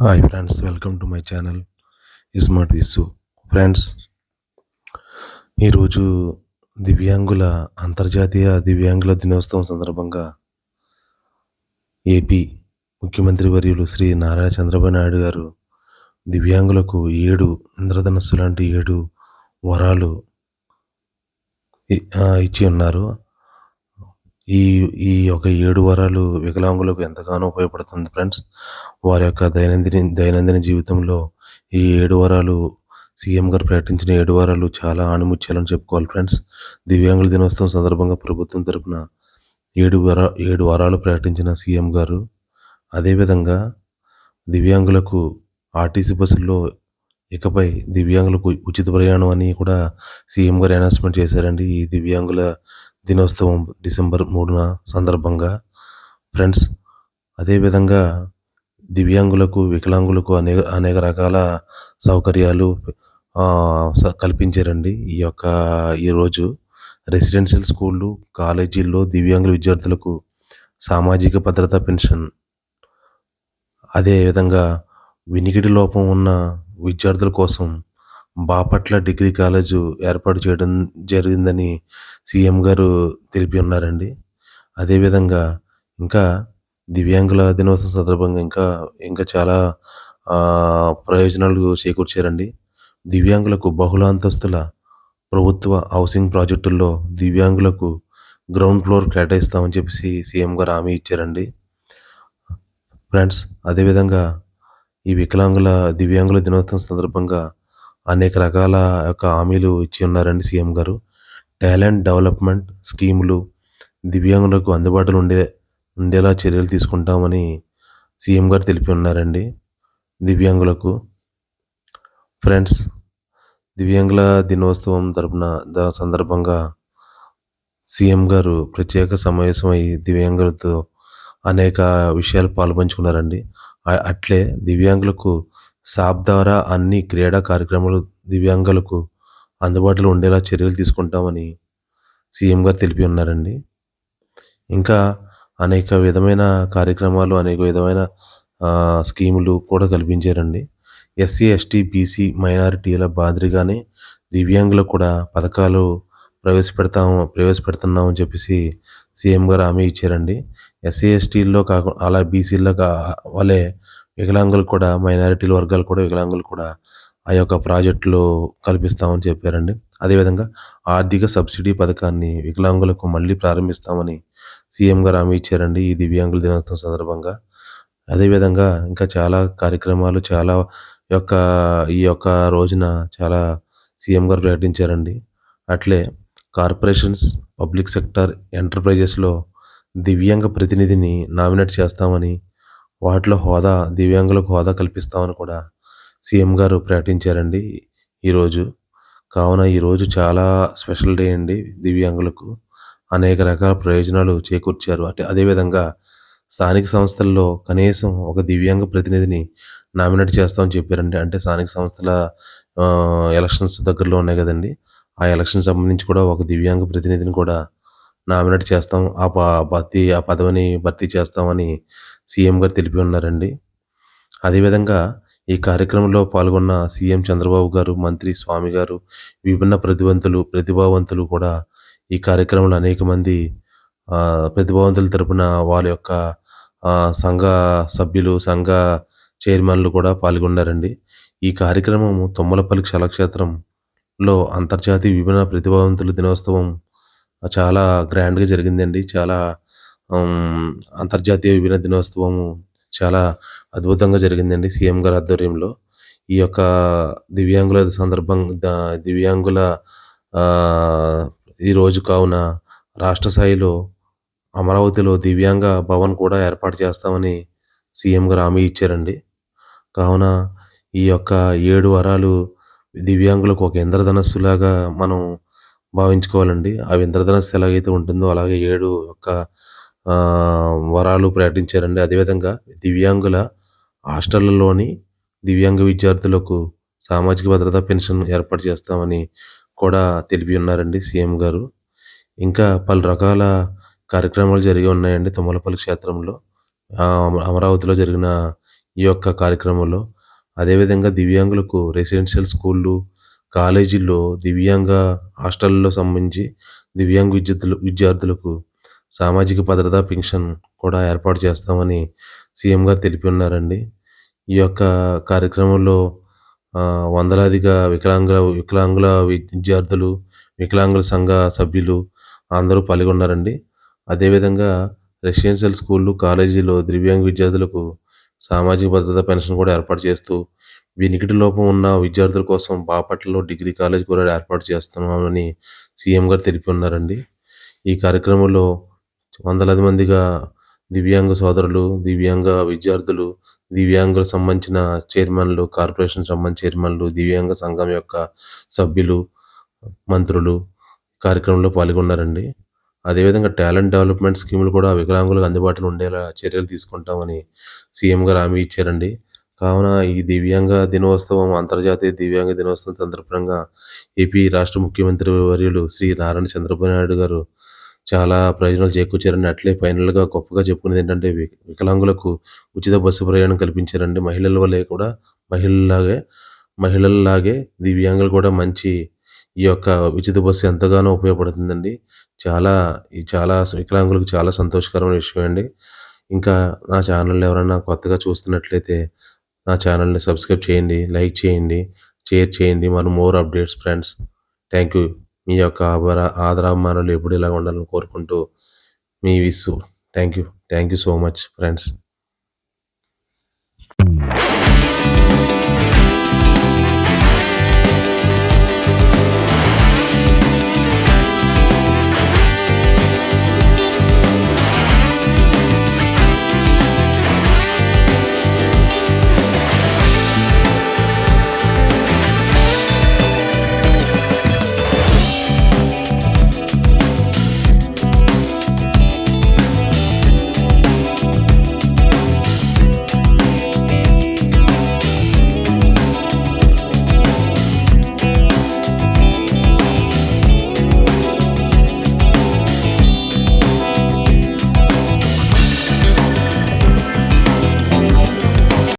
Hi friends welcome to my channel smart Visu friends ఈరోజు దివ్యాంగుల అంతర్జాతీయ దివ్యాంగుల దినోత్సవం సందర్భంగా ఏపీ ముఖ్యమంత్రి వర్యులు శ్రీ నారాయణ చంద్రబాబు నాయుడు గారు దివ్యాంగులకు ఏడు ఇంద్రధనస్సు లాంటి ఏడు వరాలు ఇచ్చి ఉన్నారు. ఈ ఈ యొక్క ఏడు వరాలు వికలాంగులకు ఎంతగానో ఉపయోగపడుతుంది ఫ్రెండ్స్. వారి యొక్క దైనందిన దైనందిన జీవితంలో ఈ ఏడు వారాలు సీఎం గారు ప్రకటించిన ఏడు వారాలు చాలా ఆణిముత్యాలని చెప్పుకోవాలి ఫ్రెండ్స్. దివ్యాంగుల దినోత్సవం సందర్భంగా ప్రభుత్వం తరపున ఏడు వర ఏడు వారాలు ప్రకటించిన సీఎం గారు అదేవిధంగా దివ్యాంగులకు ఆర్టీసీ బస్సుల్లో ఇకపై దివ్యాంగులకు ఉచిత ప్రయాణం అని కూడా సీఎం గారు అనౌన్స్మెంట్ చేశారండి. ఈ దివ్యాంగుల దినోత్సవం డిసెంబర్ మూడున సందర్భంగా ఫ్రెండ్స్ అదేవిధంగా దివ్యాంగులకు వికలాంగులకు అనేక అనేక రకాల సౌకర్యాలు స- కల్పించారండి ఈ యొక్క ఈరోజు రెసిడెన్షియల్ స్కూళ్ళు కాలేజీల్లో దివ్యాంగుల విద్యార్థులకు సామాజిక భద్రతా పెన్షన్. అదేవిధంగా వినికిడి లోపం ఉన్న విద్యార్థుల కోసం బాపట్ల డిగ్రీ కాలేజు ఏర్పాటు చేయడం జరిగిందని సీఎం గారు తెలిపి ఉన్నారండి. అదేవిధంగా ఇంకా దివ్యాంగుల దినోత్సవం సందర్భంగా ఇంకా ఇంకా చాలా ప్రయోజనాలు చేకూర్చారండి. దివ్యాంగులకు బహుళ అంతస్తుల ప్రభుత్వ హౌసింగ్ ప్రాజెక్టుల్లో దివ్యాంగులకు గ్రౌండ్ ఫ్లోర్ కేటాయిస్తామని చెప్పేసి సీఎం గారు హామీ ఇచ్చారండి. ఫ్రెండ్స్ అదేవిధంగా ఈ వికలాంగుల దివ్యాంగుల దినోత్సవం సందర్భంగా అనేక రకాల యొక్క హామీలు ఇచ్చి ఉన్నారండి సీఎం గారు. టాలెంట్ డెవలప్మెంట్ స్కీములు దివ్యాంగులకు అందుబాటులో ఉండే ఉండేలా చర్యలు తీసుకుంటామని సీఎం గారు తెలిపి ఉన్నారండి దివ్యాంగులకు. ఫ్రెండ్స్ దివ్యాంగుల దినోత్సవం తరపున ద సందర్భంగా సీఎం గారు ప్రత్యేక సమావేశమై దివ్యాంగులతో అనేక విషయాలు పాల్పంచుకున్నారండి. అట్లే దివ్యాంగులకు సాప్ ద్వారా అన్ని క్రీడా కార్యక్రమాలు దివ్యాంగులకు అందుబాటులో ఉండేలా చర్యలు తీసుకుంటామని సీఎం గారు తెలిపి ఉన్నారండి. ఇంకా అనేక విధమైన కార్యక్రమాలు అనేక విధమైన స్కీములు కూడా కల్పించారండి. ఎస్సీ ఎస్టీ బీసీ మైనారిటీల మాదిరిగానే దివ్యాంగులకు కూడా పథకాలు ప్రవేశపెడతాము ప్రవేశపెడుతున్నామని చెప్పేసి సీఎం గారు హామీ ఇచ్చారండి. ఎస్సీ ఎస్టీల్లో కాకుండా అలా బీసీల్లో కా వాళ్ళే వికలాంగులు కూడా మైనారిటీల వర్గాలు కూడా వికలాంగులు కూడా ఆ యొక్క ప్రాజెక్టులు కల్పిస్తామని చెప్పారండి. అదేవిధంగా ఆర్థిక సబ్సిడీ పథకాన్ని వికలాంగులకు మళ్ళీ ప్రారంభిస్తామని సీఎం గారు హామీ ఇచ్చారండి ఈ దివ్యాంగుల దినోత్సవం సందర్భంగా. అదేవిధంగా ఇంకా చాలా కార్యక్రమాలు చాలా యొక్క ఈ యొక్క రోజున చాలా సీఎం గారు ప్రకటించారండి. అట్లే కార్పొరేషన్స్ పబ్లిక్ సెక్టర్ ఎంటర్ప్రైజెస్లో దివ్యాంగ ప్రతినిధిని నామినేట్ చేస్తామని వాటిలో హోదా దివ్యాంగులకు హోదా కల్పిస్తామని కూడా సీఎం గారు ప్రకటించారండి ఈరోజు. కావున ఈరోజు చాలా స్పెషల్ డే అండి దివ్యాంగులకు. అనేక రకాల ప్రయోజనాలు చేకూర్చారు. అంటే అదేవిధంగా స్థానిక సంస్థల్లో కనీసం ఒక దివ్యాంగ ప్రతినిధిని నామినేట్ చేస్తామని చెప్పారండి. అంటే స్థానిక సంస్థల ఎలక్షన్స్ దగ్గరలో ఉన్నాయి కదండి. ఆ ఎలక్షన్ సంబంధించి కూడా ఒక దివ్యాంగ ప్రతినిధిని కూడా నామినేట్ చేస్తాం. ఆ భర్తీ ఆ పదవిని భర్తీ చేస్తామని సీఎం గారు తెలిపి ఉన్నారండి. అదేవిధంగా ఈ కార్యక్రమంలో పాల్గొన్న సీఎం చంద్రబాబు గారు మంత్రి స్వామి గారు విభిన్న ప్రతివంతులు ప్రతిభావంతులు కూడా ఈ కార్యక్రమంలో అనేక మంది ఆ, ప్రతిభావంతుల తరపున వాళ్ళ యొక్క సంఘ సభ్యులు సంఘ చైర్మన్లు కూడా పాల్గొన్నారండి. ఈ కార్యక్రమం తుమ్మలపల్లి కళాక్షేత్రంలో అంతర్జాతీయ విభిన్న ప్రతిభావంతుల దినోత్సవం చాలా గ్రాండ్గా జరిగిందండి. చాలా అంతర్జాతీయ విభిన్న దినోత్సవం చాలా అద్భుతంగా జరిగిందండి సీఎం గారి ఆధ్వర్యంలో. ఈ యొక్క దివ్యాంగుల సందర్భంగా దివ్యాంగుల ఈ రోజు కావున రాష్ట్ర స్థాయిలో అమరావతిలో దివ్యాంగ భవన్ కూడా ఏర్పాటు చేస్తామని సీఎం గారు హామీ ఇచ్చారండి. కావున ఈ యొక్క ఏడు వరాలు దివ్యాంగులకు ఒక ఇంద్రధనస్సులాగా మనం భావించుకోవాలండి. ఆ ఇంద్రధనస్సు ఎలాగైతే ఉంటుందో అలాగే ఏడు యొక్క వరాలు ప్రకటించారండి. అదేవిధంగా దివ్యాంగుల హాస్టళ్ళలోని దివ్యాంగ విద్యార్థులకు సామాజిక భద్రతా పెన్షన్ ఏర్పాటు చేస్తామని కూడా తెలిపి ఉన్నారండి సీఎం గారు. ఇంకా పలు రకాల కార్యక్రమాలు జరిగి ఉన్నాయండి తుమ్మలపల్లి క్షేత్రంలో. అమరావతిలో జరిగిన ఈ యొక్క కార్యక్రమంలో. అదేవిధంగా దివ్యాంగులకు రెసిడెన్షియల్ స్కూళ్ళు, కాలేజీల్లో దివ్యాంగ హాస్టల్లో సంబంధించి దివ్యాంగ విద్యార్థులు విద్యార్థులకు సామాజిక భద్రతా పింఛన్ కూడా ఏర్పాటు చేస్తామని సీఎం గారు తెలిపి ఉన్నారండి. ఈ యొక్క కార్యక్రమంలో వందలాదిగా వికలాంగుల వికలాంగుల విద్యార్థులు, వికలాంగుల సంఘ సభ్యులు అందరూ పాల్గొన్నారండి. అదేవిధంగా రెసిడెన్షియల్ స్కూళ్ళు, కాలేజీలో దివ్యాంగ విద్యార్థులకు సామాజిక భద్రతా పెన్షన్ కూడా ఏర్పాటు చేస్తూ, వినికిడి లోపం ఉన్న విద్యార్థుల కోసం బాపట్లలో డిగ్రీ కాలేజ్ కూడా ఏర్పాటు చేస్తున్నామని సీఎం గారు తెలిపి ఉన్నారండి. ఈ కార్యక్రమంలో వందలాది మందిగా దివ్యాంగ సోదరులు, దివ్యాంగ విద్యార్థులు, దివ్యాంగులకు సంబంధించిన చైర్మన్‌లు, కార్పొరేషన్ సంబంధించిన చైర్మన్‌లు, దివ్యాంగ సంఘం యొక్క సభ్యులు, మంత్రులు కార్యక్రమంలో పాల్గొన్నారండి. అదేవిధంగా టాలెంట్ డెవలప్‌మెంట్ స్కీములు కూడా వికలాంగులకు అందుబాటులో ఉండేలా చర్యలు తీసుకుంటామని సీఎం గారు హామీ ఇచ్చారండి. కావున ఈ దివ్యాంగ దినోత్సవం అంతర్జాతీయ దివ్యాంగ దినోత్సవం సందర్భంగా ఏపీ రాష్ట్ర ముఖ్యమంత్రి వర్యులు శ్రీ నారాయణ చంద్రబాబు నాయుడు గారు చాలా ప్రయోజనాలు చేకూర్చారండి. అట్లే ఫైనల్‌గా గొప్పగా చెప్పుకునేది ఏంటంటే వికలాంగులకు ఉచిత బస్సు ప్రయాణం కల్పించారండి. మహిళల వల్లే కూడా మహిళలాగే మహిళల్లాగే దివ్యాంగులు కూడా మంచి ఈ యొక్క ఉచిత బస్సు ఎంతగానో ఉపయోగపడుతుందండి. చాలా ఈ చాలా వికలాంగులకు చాలా సంతోషకరమైన విషయం అండి. ఇంకా నా ఛానల్ ఎవరైనా కొత్తగా చూస్తున్నట్లయితే నా ఛానల్‌ని సబ్స్క్రైబ్ చేయండి, లైక్ చేయండి, షేర్ చేయండి. మరి more updates friends. Thank you. మీ యొక్క ఆభర ఆదరాభిమానులు ఎప్పుడు ఇలా ఉండాలని కోరుకుంటూ మీ Vissu. Thank you. Thank you so much friends.